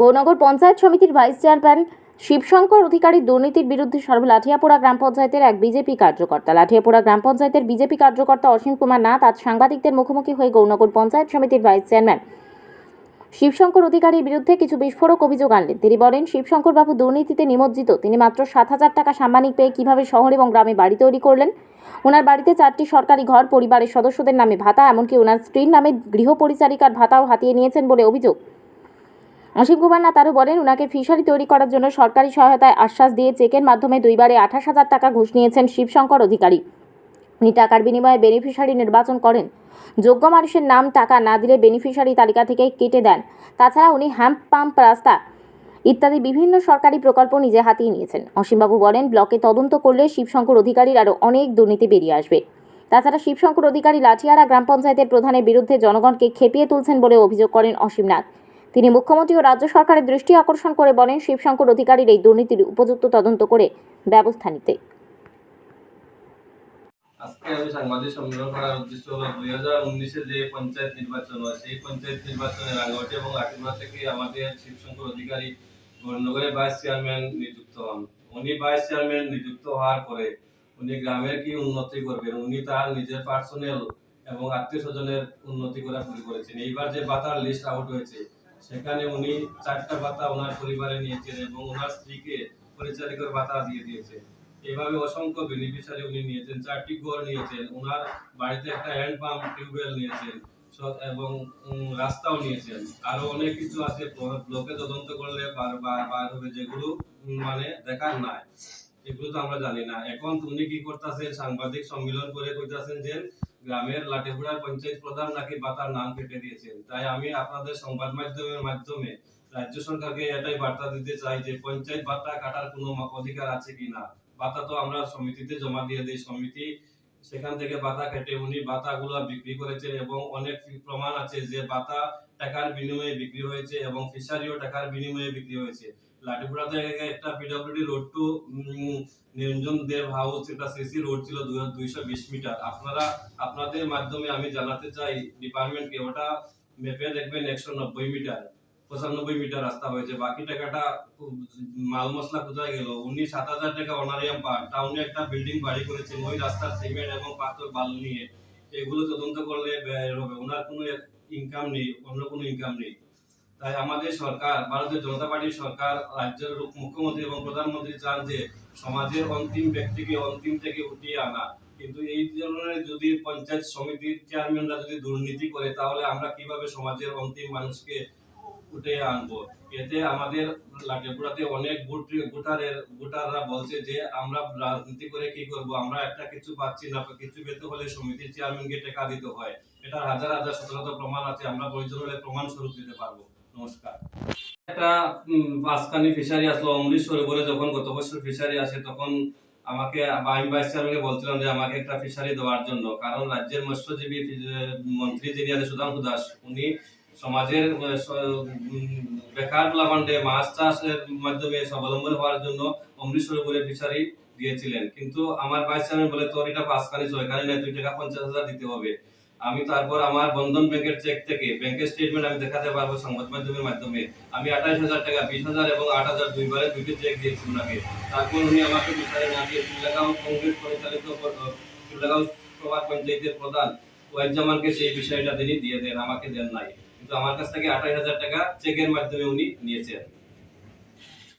গৌনগর পঞ্চায়েত সমিতির vice chairman Shibshankar অধিকারী দুর্নীতির বিরুদ্ধে সর্ব লাঠিয়াপোড়া গ্রাম পঞ্চায়েতের এক বিজেপি কার্যকর্তা। লাঠিয়াপোড়া গ্রাম পঞ্চায়েতের বিজেপি কার্যকর্তা অসীম কুমার নাথ আজ সাংবাদিকদের মুখোমুখি হয়ে গৌনগর পঞ্চায়েত সমিতির ভাইস চেয়ারম্যান। শিবশঙ্কর অধিকারীর বিরুদ্ধে কিছু বিস্ফোরক অভিযোগ আনলেন। তিনি বলেন, শিবশঙ্কর বাবু দুর্নীতিতে নিমজ্জিত। তিনি মাত্র সাত হাজার টাকা সাম্মানিক পেয়ে কীভাবে শহর এবং গ্রামে বাড়ি তৈরি করলেন? ওনার বাড়িতে চারটি সরকারি ঘর, পরিবারের সদস্যদের নামে ভাতা, এমনকি ওনার স্ত্রীর নামে গৃহ পরিচারিকার ভাতাও হাতিয়ে নিয়েছেন বলে অভিযোগ। কুমার নাথ আরও বলেন ওনাকে ফিশারি তৈরি করার জন্য সরকারি সহায়তায় আশ্বাস দিয়ে চেকের মাধ্যমে দুইবারে আঠাশ হাজার টাকা ঘুষ নিয়েছেন শিবশঙ্কর অধিকারী। উনি টাকার বিনিময়ে বেনিফিশিয়ারি নির্বাচন করেন। যোগ্য মানুষের নাম, টাকা না দিলে বেনিফিশিয়ারি তালিকা থেকে কেটে দেন। তাছাড়া উনি হ্যাম্প পাম্প, রাস্তা ইত্যাদি বিভিন্ন সরকারি প্রকল্প নিজে হাতিয়ে নিয়েছেন। অসীমবাবু বলেন, ব্লকে তদন্ত করলে শিবশঙ্কর অধিকারীর আরও অনেক দুর্নীতি বেরিয়ে আসবে। তাছাড়া শিবশঙ্কর অধিকারী লাঠিয়ারা গ্রাম পঞ্চায়েতের প্রধানের বিরুদ্ধে জনগণকে খেপিয়ে তুলছেন বলে অভিযোগ করেন অসীমনাথ। তিনি মুখ্যমন্ত্রী ও রাজ্য সরকারের দৃষ্টি আকর্ষণ করে বলেন, শিবশঙ্কর অধিকারীর এই দুর্নীতির উপযুক্ত তদন্ত করে ব্যবস্থা নিতে। আজকে আমি সাংবাদিক সম্মেলন করার উদ্দেশ্য হলো, দুই হাজার উনিশে যে পঞ্চায়েত নির্বাচন হয়, সেই পঞ্চায়েত নির্বাচনে রাঙ্গামাটি এবং আটিমা থেকে আমাদের শিবশঙ্কর অধিকারী গৌরনগরের ভাইস চেয়ারম্যান নিযুক্ত হন। উনি ভাইস চেয়ারম্যান নিযুক্ত হওয়ার পরে উনি গ্রামের কি উন্নতি করবেন? উনি তার নিজের পার্সোনাল এবং আত্মীয় স্বজনের উন্নতি করা শুরু করেছেন। এইবার যে ভাতার লিস্ট আউট হয়েছে সেখানে উনি চারটা ভাতা ওনার পরিবারে নিয়েছেন এবং ওনার স্ত্রীকে পরিচালিকার ভাতা দিয়ে দিয়েছেন এভাবে অসংখ্য বেনিফিশিয়ারি উনি নিয়েছেন, চারটি ঘর নিয়েছেন, ওনার বাড়িতে একটা হ্যান্ড পাম্প টিউবওয়েল নিয়েছেন এবং রাস্তাও নিয়েছেন। আরও অনেক কিছু আছে ব্ল- ব্লকে তদন্ত করলে বার হবে যেগুলো মানে দেখার নাই। এগুলো তো আমরা জানি না। এখন উনি কি করতেছেন, সাংবাদিক সম্মেলন করে কইতাছেন যে গ্রামের লাঠিগুড়ার পঞ্চায়েত প্রধান নাকি বাতার নাম কেটে দিয়েছেন। তাই আমি আপনাদের সংবাদ মাধ্যমের মাধ্যমে রাজ্য সরকারকে এটাই বার্তা দিতে চাই যে পঞ্চায়েত ভাতা কাটার কোনো অধিকার আছে কিনা বাতা তো আমরা সমিতিতে জমা দিয়ে দিই। সমিতি সেখান থেকে বাতা কেটে উনি বাতাগুলো বিক্রি করেছেন এবং অনেক প্রমাণ আছে যে বাতা টাকার বিনিময়ে বিক্রি হয়েছে এবং ফিশারিও টাকার বিনিময়ে বিক্রি হয়েছে। লাঠিপুরা থেকে একটা PWD road to Niranjan Deb house একটা সিসি রোড ছিল দুইশো বিশ মিটার। আপনারা, আপনাদের মাধ্যমে আমি জানাতে চাই ডিপার্টমেন্টকে ওটা মেপে দেখবেন একশো নব্বই মিটার, পঁচানব্বই মিটার রাস্তা হয়েছে। বাকি টাকাটা মাল মশলা কোথায় গেল? উনি সাত হাজার টাকা অনারিয়াম পান টাউনে একটা বিল্ডিং বাড়ি করেছেন ওই রাস্তার সিমেন্ট এবং পাথর বালু নিয়ে। এগুলো তদন্ত করলে ওনার কোনো ইনকাম নেই, অন্য কোনো ইনকাম নেই। তাই আমাদের সরকার, ভারতীয় জনতা পার্টির সরকার, রাজ্যের মুখ্যমন্ত্রী এবং প্রধানমন্ত্রী চান যে সমাজের অন্তিম ব্যক্তিকে অন্তিম থেকে উঠিয়ে আনা। কিন্তু এই ধরনের যদি পঞ্চায়েত সমিতির চেয়ারম্যানরা যদি দুর্নীতি করে, তাহলে আমরা কীভাবে সমাজের অন্তিম মানুষকে উঠে আনব? এতে আমাদের লাঠিপুরাতে অনেক ভোট ভোটারের, ভোটাররা বলছে যে আমরা রাজনীতি করে কি করব? আমরা একটা কিছু পাচ্ছি না কিছু পেতে হলে সমিতির চেয়ারম্যানকে টাকা দিতে হয়। এটা হাজার হাজার শত শত প্রমাণ আছে, আমরা প্রয়োজন হলে প্রমাণ স্বরূপ দিতে পারব। নমস্কার। একটা ফিশারি আসলো অমৃত সরোবরে যখন গত বছর ফিশারি আসে, তখন আমাকে আমি ভাইস চেয়ারম্যানকে বলছিলাম যে আমাকে একটা ফিশারি দেওয়ার জন্য। কারণ রাজ্যের মৎস্যজীবী মন্ত্রী যিনি সুধাংশু দাস, উনি সমাজের বেকার প্লাবান্ডে মাছ চাষের মাধ্যমে স্বাবলম্বন হওয়ার জন্য অমৃত সরোবরে ফিশারি দিয়েছিলেন। কিন্তু আমার ভাইস চেয়ারম্যান বলে, তোর এটা পাঁচখানি ছয়খানি নেই তুই টাকা পঞ্চাশ হাজার দিতে হবে। আমি তারপর আমার বন্ধন ব্যাংকের চেক থেকে ব্যাংকের স্টেটমেন্ট আমি দেখাতে পারব সংবাদ মাধ্যমের মাধ্যমে। আমি আঠাশ হাজার টাকা, বিশ হাজার এবং আট হাজার দুইবারে দুইটি চেক দিয়েছি ওনাকে তারপর উনি আমাকে বিচারে না দিয়ে চুল্লাগাঁও কংগ্রেস পরিচালিত চুল্লাগাঁও সভা পঞ্চায়েতের প্রধান ওয়াইজামানকে সেই বিষয়টা তিনি দিয়ে দেন, আমাকে দেন নাই। কিন্তু আমার কাছ থেকে আঠাশ হাজার টাকা চেকের মাধ্যমে উনি নিয়েছেন।